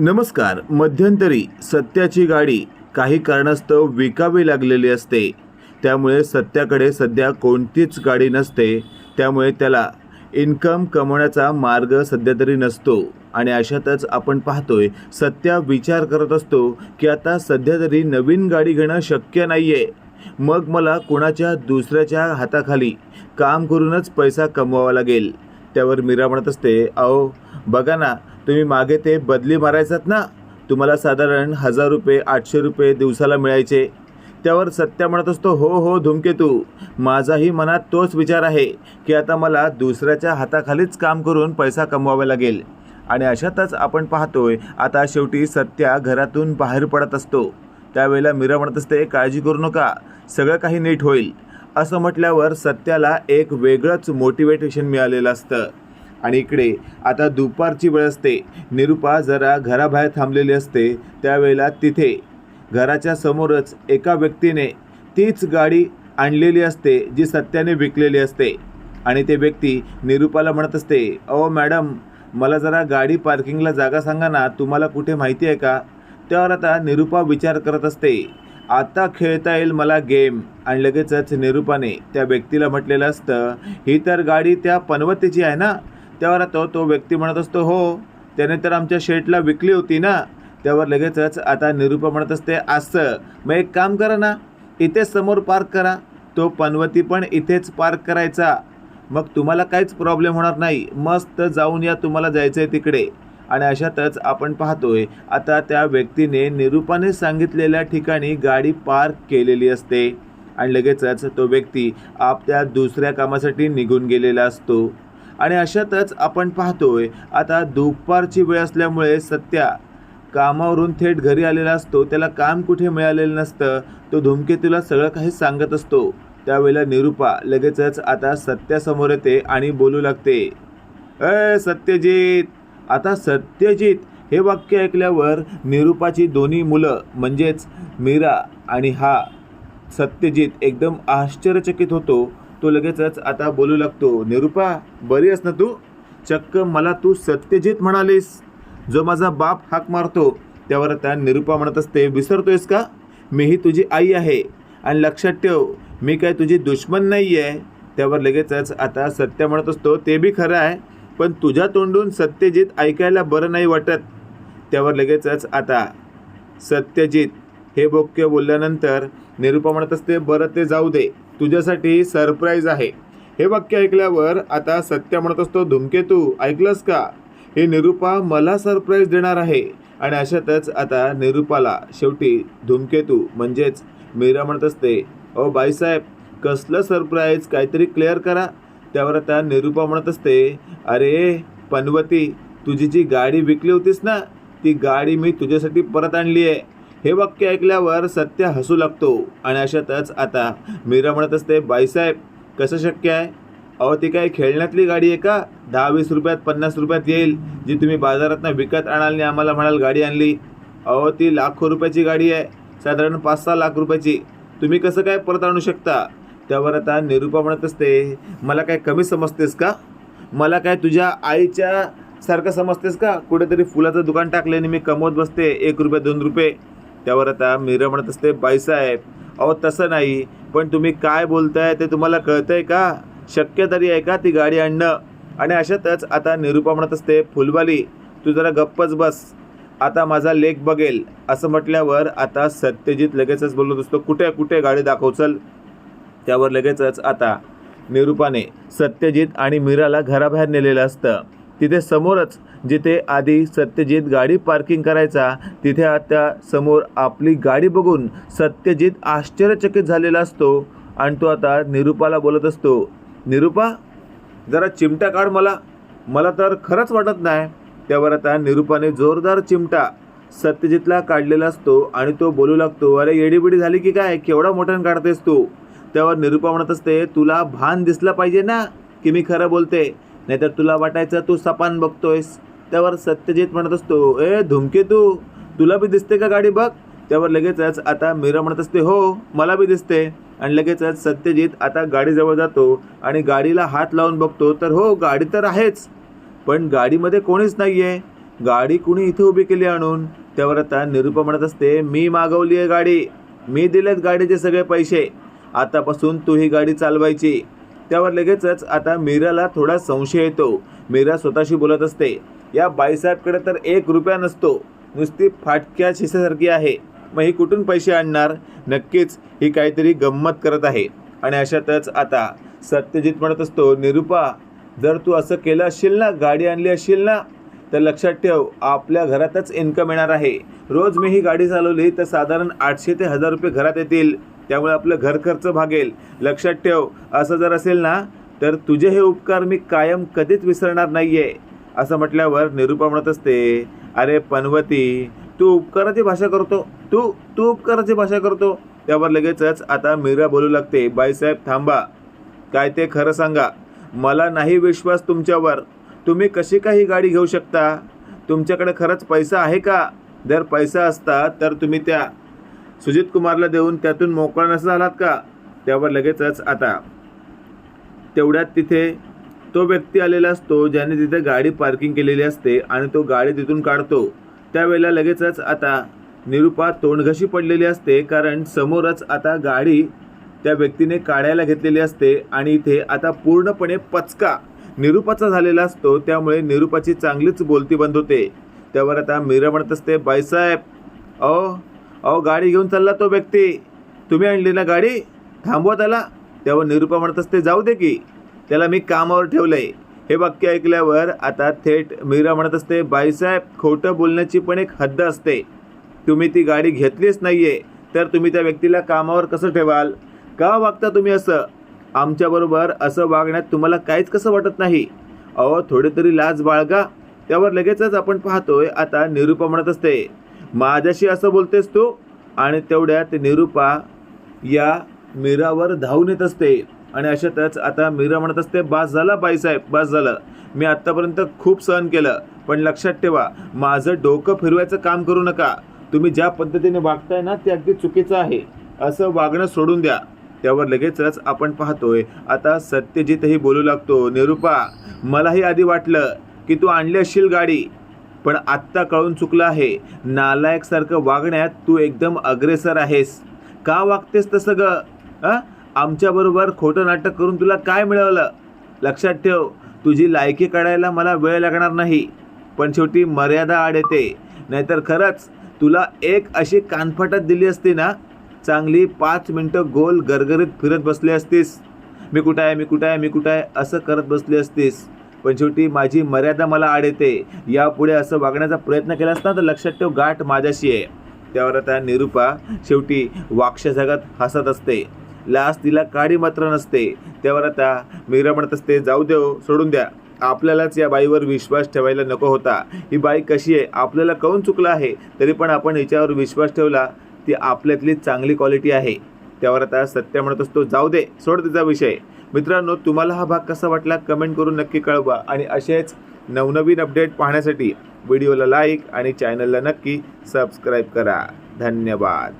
नमस्कार. मध्यंतरी सत्याची गाडी काही कारणास्तव विकावी लागलेली असते. त्यामुळे सत्याकडे सध्या कोणतीच गाडी नसते. त्यामुळे त्याला इन्कम कमवण्याचा मार्ग सध्या तरी नसतो. आणि अशातच आपण पाहतोय सत्या विचार करत असतो की आता सध्या तरी नवीन गाडी घेणं शक्य नाही आहे मग मला कोणाच्या दुसऱ्याच्या हाताखाली काम करूनच पैसा कमवावा लागेल. त्यावर मीरा म्हणत असते अहो बघा ना तुम्ही मागे ते बदली मारायचात ना? तुम्हाला साधारण हजार रुपये आठशे रुपये दिवसाला मिळायचे. त्यावर सत्या म्हणत असतो हो हो धूमकेतू. माझाही मनात तोच विचार आहे की आता मला दुसऱ्याच्या हाताखालीच काम करून पैसा कमवावा लागेल. आणि अशातच आपण पाहतोय आता शेवटी सत्या घरातून बाहेर पडत असतो. त्यावेळेला मीरा म्हणत असते काळजी करू नका सगळं काही नीट होईल. असं म्हटल्यावर सत्याला एक वेगळंच मोटिवेटेशन मिळालेलं असतं. आणि इकडे आता दुपारची वेळ असते. निरुपा जरा घराबाहेर थांबलेली असते. त्यावेळेला तिथे घराच्या समोरच एका व्यक्तीने तीच गाडी आणलेली असते जी सत्याने विकलेली असते. आणि ते व्यक्ती निरुपाला म्हणत असते अहो मॅडम मला जरा गाडी पार्किंगला जागा सांगा ना तुम्हाला कुठे माहिती आहे का? त्यावर आता निरुपा विचार करत असते. आता खेळता येईल मला गेम. आणि लगेचच निरुपाने त्या व्यक्तीला म्हटलेलं असतं ही तर गाडी त्या पनवतीची आहे ना त्यावर तो तो व्यक्ती म्हणत असतो हो त्याने तर आमच्या शेटला विकली होती ना. त्यावर लगेचच आता निरूपा म्हणत असते असं मग एक काम करा ना इथेच समोर पार्क करा तो पनवती पण इथेच पार्क करायचा. मग तुम्हाला काहीच प्रॉब्लेम होणार नाही मस्त जाऊन या तुम्हाला जायचं आहे तिकडे. आणि अशातच आपण पाहतोय आता त्या व्यक्तीने निरुपाने सांगितलेल्या ठिकाणी गाडी पार्क केलेली असते. आणि लगेचच तो व्यक्ती आपल्या दुसऱ्या कामासाठी निघून गेलेला असतो. आणि अशातच आपण पाहतोय आता दुपारची वेळ असल्यामुळे सत्या कामावरून थेट घरी आलेला असतो त्याला काम कुठे मिळालेलं नसतं तो धूमकेतूला सगळं काही सांगत असतो. त्यावेळेला निरुपा लगेचच आता सत्यासमोर येते आणि बोलू लागते अय सत्यजित आता सत्यजित हे वाक्य ऐकल्यावर निरुपाची दोन्ही मुलं म्हणजेच मीरा आणि हा सत्यजित एकदम आश्चर्यचकित होतो. तो लगेचच आता बोलू लागतो. निरुपा बरी आहेस ना तू? चक्क मला तू सत्यजित म्हणालीस. जो माझा बाप हाक मारतो त्यावर आता निरुपा म्हणत असते विसरतोयस का? मीही तुझी आई आहे. आणि लक्षात ठेव मी काय तुझी दुश्मन नाही आहे त्यावर लगेचच आता सत्य म्हणत असतो ते बी खरं आहे पण तुझ्या तोंडून सत्यजित ऐकायला बरं नाही वाटत. त्यावर लगेचच आता सत्यजित हे बोक्य बोलल्यानंतर निरुपा म्हणत असते बरं ते जाऊ दे. तुझ्यासाठी सरप्राईज आहे. हे वाक्य ऐकल्यावर आता सत्य म्हणत असतो धुमकेतू ऐकलंस का? हे निरुपा मला सरप्राईज देणार आहे. आणि अशातच आता निरुपाला शेवटी धुमकेतू म्हणजेच मीरा म्हणत असते अहो बाईसाहेब कसलं सरप्राईज? काहीतरी क्लिअर करा. त्यावर आता निरुपा म्हणत असते अरे पनवती तुझी जी गाडी विकली होतीस ना ती गाडी मी तुझ्यासाठी परत आणली आहे. हे वाक्य ऐकल्यावर सत्य हसू लागतो. आणि अशातच आता मीरा म्हणत असते बाईसाहेब कसं शक्य आहे? अहो ती काय खेळण्यातली गाडी आहे का? दहा वीस रुपयात पन्नास रुपयात येईल. जी तुम्ही बाजारातनं विकत आणाल आणि आम्हाला म्हणाल गाडी आणली. अहो ती लाखो रुपयाची गाडी आहे. साधारण पाच सहा लाख रुपयाची. तुम्ही कसं काय परत आणू शकता? त्यावर आता निरुपा म्हणत असते मला काय कमी समजतेस का? मला काय तुझ्या आईच्या सारखं समजतेस का? कुठेतरी फुलाचं दुकान टाकले आणि मी कमवत बसते. एक रुपये दोन रुपये. त्यावर आता मीरा म्हणत असते बाईसाहेब अहो तसं नाही पण तुम्ही काय बोलताय ते तुम्हाला कळतंय का? शक्य तरी आहे का ती गाडी आणणं? आणि अशातच आता निरुपा म्हणत असते फुलवाली तू जरा गप्पच बस. आता माझा लेख बघेल. असं म्हटल्यावर आता सत्यजित लगेचच बोलत असतो कुठे कुठे गाडी दाखव चल त्यावर लगेचच आता निरुपाने सत्यजित आणि मीराला घराबाहेर नेलेलं असतं. तिथे समोरच जिथे आधी सत्यजित गाडी पार्किंग करायचा तिथे आता समोर आपली गाडी बघून सत्यजित आश्चर्यचकित झालेला असतो आणि तो आता निरुपाला बोलत असतो निरुपा जरा चिमटा काढ मला. मला तर खरंच वाटत नाही. त्यावर आता निरुपाने जोरदार चिमटा सत्यजितला काढलेला असतो आणि तो बोलू लागतो अरे येडीबिडी झाली की काय? केवढा मोठ्यानं काढतेस तू? त्यावर निरुपा म्हणत असते तुला भान दिसलं पाहिजे ना की मी खरं बोलते. नाहीतर तुला वाटायचं तू सपान बघतोयस. त्यावर सत्यजित म्हणत असतो ए धुमके तू तुला बी दिसते का गाडी बघ? त्यावर लगेचच आता मीरा म्हणत असते हो मला बी दिसते. आणि लगेचच सत्यजित आता गाडीजवळ जातो आणि गाडीला हात लावून बघतो तर हो गाडी तर आहेच पण गाडीमध्ये कोणीच नाही आहे गाडी कुणी इथे उभी केली आणून? त्यावर आता निरुपा म्हणत असते मी मागवली आहे गाडी मी दिलेत गाडीचे सगळे पैसे आतापासून तू ही गाडी चालवायची. त्यावर लगेचच आता मीराला थोडा संशय येतो. मीरा स्वतःशी बोलत असते या बाईसाहेबकडे तर एक रुपया नसतो. नुसती फाटक्या शिशासारखी आहे. मग ही कुठून पैसे आणणार? नक्कीच ही काहीतरी गंमत करत आहे. आणि अशातच आता सत्यजित म्हणत असतो निरुपा जर तू असं केलं असशील ना गाडी आणली असशील ना तर लक्षात ठेव आपल्या घरातच इन्कम येणार आहे. रोज मी ही गाडी चालवली तर साधारण आठशे ते हजार रुपये घरात येतील. त्यामुळे आपलं घर खर्च भागेल. लक्षात ठेव असं जर असेल ना तर तुझे हे उपकार मी कायम कधीच विसरणार नाही आहे असं म्हटल्यावर निरूपा म्हणत असते अरे पनवती तू उपकाराची भाषा करतो तू तू उपकाराची भाषा करतो. त्यावर लगेचच आता मीरा बोलू लागते बाईसाहेब थांबा काय ते खरं सांगा. मला नाही विश्वास तुमच्यावर. तुम्ही कशी काही गाडी घेऊ शकता? तुमच्याकडे खरंच पैसा आहे का? जर पैसा असता तर तुम्ही त्या सुजित कुमारला देऊन त्यातून मोकळा नसा झालात का? त्यावर लगेचच आता तेवढ्यात तिथे तो व्यक्ती आलेला असतो ज्याने तिथे गाडी पार्किंग केलेली असते आणि तो गाडी तिथून काढतो. त्यावेळेला लगेचच आता निरुपा तोंडघशी पडलेली असते कारण समोरच आता गाडी त्या व्यक्तीने काढायला घेतलेली असते आणि इथे आता पूर्णपणे पचका निरुपाचा झालेला असतो. त्यामुळे निरुपाची चांगलीच बोलती बंद होते. त्यावर आता मीरा म्हणत असते बाईसाहेब अहो अहो गाडी घेऊन चालला तो व्यक्ती. तुम्ही आणली ना गाडी? थांबवा त्याला. त्यावर निरुपा म्हणत असते जाऊ दे की. त्याला मी कामावर ठेवलंय. हे वाक्य ऐकल्यावर आता थेट मीरा म्हणत असते बाईसाहेब खोटं बोलण्याची पण एक हद्द असते. तुम्ही ती गाडी घेतलीच नाही आहे तर तुम्ही त्या व्यक्तीला कामावर कसं ठेवाल? का वागता तुम्ही असं? आमच्याबरोबर असं वागण्यात तुम्हाला काहीच कसं वाटत नाही. अहो थोडी तरी लाज बाळगा. त्यावर लगेचच आपण पाहतोय आता निरुपा म्हणत असते माझ्याशी असं बोलतेस तू? आणि तेवढ्यात निरुपा या मीरावर धावून येत असते. आणि अशातच आता मीरा म्हणत असते बास झाला बाईसाहेब बास झालं. मी आत्तापर्यंत खूप सहन केलं. पण लक्षात ठेवा माझं डोकं फिरवायचं काम करू नका. तुम्ही ज्या पद्धतीने वागताय ना ते अगदी चुकीचं आहे. असं वागणं सोडून द्या. त्यावर लगेचच आपण पाहतोय. आता सत्यजितही बोलू लागतो निरुपा मलाही आधी वाटलं की तू आणली असशील गाडी पण आत्ता कळून चुकलं आहे. नालायकसारखं वागण्यात तू एकदम अग्रेसर आहेस. का वागतेस तसं ग? अ? आमच्याबरोबर खोटं नाटक करून तुला काय मिळवलं? लक्षात ठेव तुझी लायकी काढायला मला वेळ लागणार नाही. पण शेवटी मर्यादा आड येते. नाहीतर खरंच तुला एक अशी कानफाटात दिली असती ना? चांगली पाच मिनटं गोल गरगरीत फिरत बसली असतीस. मी कुठं आहे मी कुठं आहे मी कुठं आहे असं करत बसली असतीस. पण शेवटी माझी मर्यादा मला आड येते. यापुढे असं वागण्याचा प्रयत्न केला असता तर लक्षात ठेव गाठ माझ्याशी आहे. त्यावर आता निरुपा शेवटी वाक्ष हसत असते. लास तिला काडी मात्र नसते. त्यावर आता मीरा म्हणत असते जाऊ देव सोडून द्या. आपल्यालाच या बाईवर विश्वास ठेवायला नको होता. ही बाई कशी आहे? आपल्याला कळून चुकलं आहे? तरी पण आपण हिच्यावर विश्वास ठेवला ती आपल्यातली चांगली क्वालिटी आहे. त्यावर आता सत्य म्हणत असतो जाऊ दे सोड तिचा विषय. मित्रांनो तुम्हाला हा भाग कसा वाटला कमेंट करून नक्की कळवा. आणि असेच नवनवीन अपडेट पाहण्यासाठी व्हिडिओला लाईक आणि चॅनलला नक्की सबस्क्राईब करा. धन्यवाद.